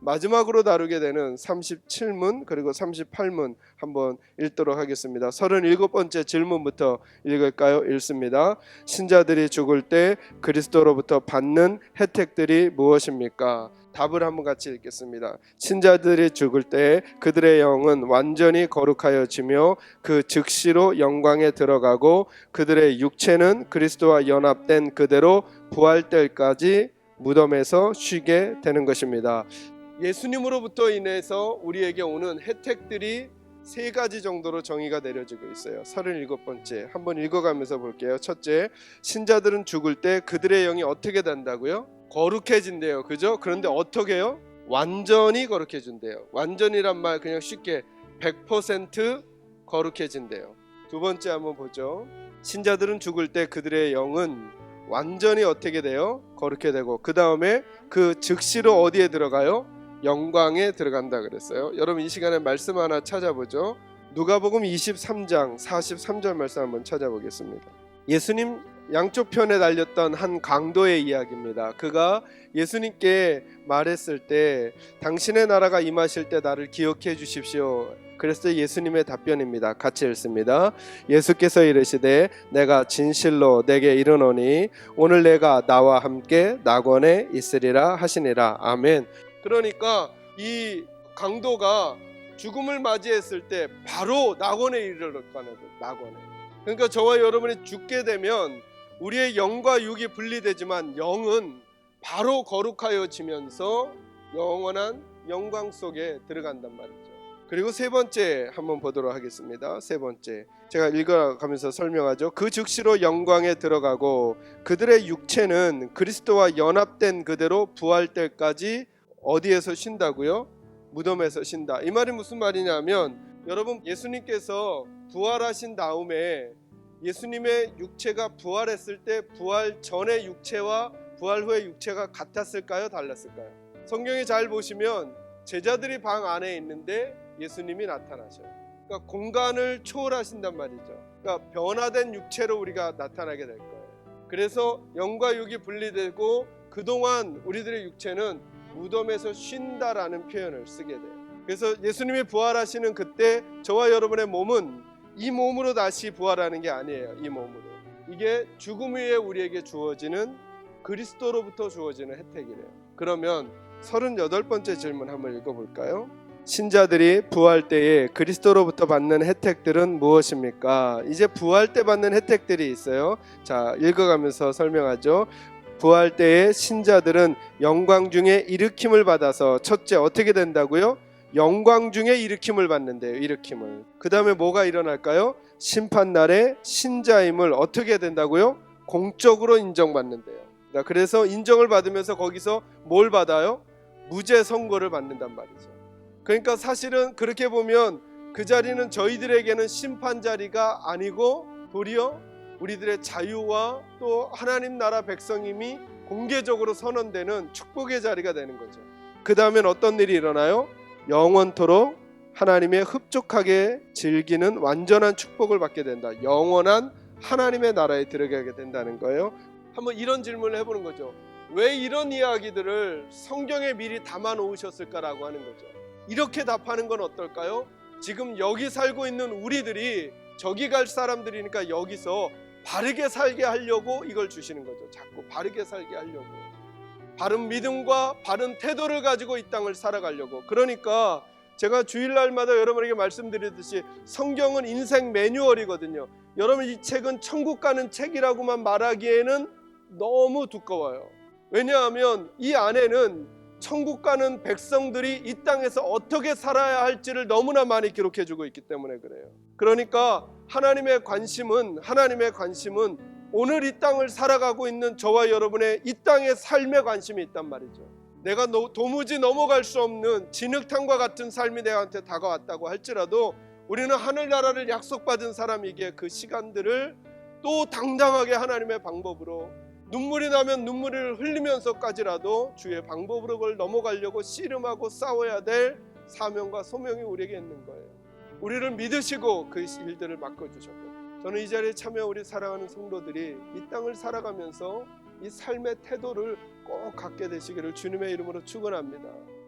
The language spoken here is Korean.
마지막으로 다루게 되는 37문 그리고 38문 한번 읽도록 하겠습니다. 37번째 질문부터 읽을까요? 읽습니다. 신자들이 죽을 때 그리스도로부터 받는 혜택들이 무엇입니까? 답을 한번 같이 읽겠습니다. 신자들이 죽을 때 그들의 영은 완전히 거룩하여지며 그 즉시로 영광에 들어가고 그들의 육체는 그리스도와 연합된 그대로 부활 때까지 무덤에서 쉬게 되는 것입니다. 예수님으로부터 인해서 우리에게 오는 혜택들이 세 가지 정도로 정의가 내려지고 있어요. 37번째 한번 읽어가면서 볼게요. 첫째, 신자들은 죽을 때 그들의 영이 어떻게 된다고요? 거룩해진대요. 그죠? 그런데 어떻게요? 완전히 거룩해진대요. 완전이란 말 그냥 쉽게 100% 거룩해진대요. 두 번째 한번 보죠. 신자들은 죽을 때 그들의 영은 완전히 어떻게 돼요? 거룩해 되고 그 다음에 그 즉시로 어디에 들어가요? 영광에 들어간다 그랬어요. 여러분 이 시간에 말씀 하나 찾아보죠. 누가복음 23장 43절 말씀 한번 찾아보겠습니다. 예수님 양쪽 편에 달렸던 한 강도의 이야기입니다. 그가 예수님께 말했을 때 당신의 나라가 임하실 때 나를 기억해 주십시오. 그래서 예수님의 답변입니다. 같이 읽습니다. 예수께서 이르시되 내가 진실로 내게 이르노니 오늘 내가 나와 함께 낙원에 있으리라 하시니라. 아멘. 그러니까 이 강도가 죽음을 맞이했을 때 바로 낙원에 이르렀다는 거예요. 낙원에. 그러니까 저와 여러분이 죽게 되면 우리의 영과 육이 분리되지만 영은 바로 거룩하여지면서 영원한 영광 속에 들어간단 말이죠. 그리고 세 번째 한번 보도록 하겠습니다. 세 번째 제가 읽어가면서 설명하죠. 그 즉시로 영광에 들어가고 그들의 육체는 그리스도와 연합된 그대로 부활 때까지 어디에서 쉰다고요? 무덤에서 쉰다. 이 말이 무슨 말이냐면 여러분 예수님께서 부활하신 다음에 예수님의 육체가 부활했을 때 부활 전의 육체와 부활 후의 육체가 같았을까요? 달랐을까요? 성경에 잘 보시면 제자들이 방 안에 있는데 예수님이 나타나셔요. 그러니까 공간을 초월하신단 말이죠. 그러니까 변화된 육체로 우리가 나타나게 될 거예요. 그래서 영과 육이 분리되고 그동안 우리들의 육체는 무덤에서 쉰다라는 표현을 쓰게 돼요. 그래서 예수님이 부활하시는 그때 저와 여러분의 몸은 이 몸으로 다시 부활하는 게 아니에요. 이 몸으로. 이게 죽음 후에 우리에게 주어지는 그리스도로부터 주어지는 혜택이래요. 그러면 38번째 질문 한번 읽어볼까요? 신자들이 부활 때에 그리스도로부터 받는 혜택들은 무엇입니까? 이제 부활 때 받는 혜택들이 있어요. 자, 읽어가면서 설명하죠. 부활 때에 신자들은 영광 중에 일으킴을 받아서 첫째 어떻게 된다고요? 영광 중에 일으킴을 받는데요. 일으킴을. 그다음에 뭐가 일어날까요? 심판 날에 신자임을 어떻게 된다고요? 공적으로 인정받는데요. 자, 그래서 인정을 받으면서 거기서 뭘 받아요? 무죄 선고를 받는단 말이죠. 그러니까 사실은 그렇게 보면 그 자리는 저희들에게는 심판 자리가 아니고 도리어 우리들의 자유와 또 하나님 나라 백성임이 공개적으로 선언되는 축복의 자리가 되는 거죠. 그 다음엔 어떤 일이 일어나요? 영원토록 하나님의 흡족하게 즐기는 완전한 축복을 받게 된다. 영원한 하나님의 나라에 들어가게 된다는 거예요. 한번 이런 질문을 해보는 거죠. 왜 이런 이야기들을 성경에 미리 담아 놓으셨을까라고 하는 거죠. 이렇게 답하는 건 어떨까요? 지금 여기 살고 있는 우리들이 저기 갈 사람들이니까 여기서 바르게 살게 하려고 이걸 주시는 거죠. 자꾸 바르게 살게 하려고. 바른 믿음과 바른 태도를 가지고 이 땅을 살아가려고. 그러니까 제가 주일날마다 여러분에게 말씀드리듯이 성경은 인생 매뉴얼이거든요. 여러분 이 책은 천국 가는 책이라고만 말하기에는 너무 두꺼워요. 왜냐하면 이 안에는 천국 가는 백성들이 이 땅에서 어떻게 살아야 할지를 너무나 많이 기록해 주고 있기 때문에 그래요. 그러니까 하나님의 관심은 하나님의 관심은 오늘 이 땅을 살아가고 있는 저와 여러분의 이 땅의 삶에 관심이 있단 말이죠. 내가 노, 도무지 넘어갈 수 없는 진흙탕과 같은 삶이 내한테 다가왔다고 할지라도 우리는 하늘나라를 약속받은 사람이기에 그 시간들을 또 당당하게 하나님의 방법으로 눈물이 나면 눈물을 흘리면서까지라도 주의 방법으로 그걸 넘어가려고 씨름하고 싸워야 될 사명과 소명이 우리에게 있는 거예요. 우리를 믿으시고 그 일들을 맡겨주셨고 저는 이 자리에 참여 우리 사랑하는 성도들이 이 땅을 살아가면서 이 삶의 태도를 꼭 갖게 되시기를 주님의 이름으로 축원합니다.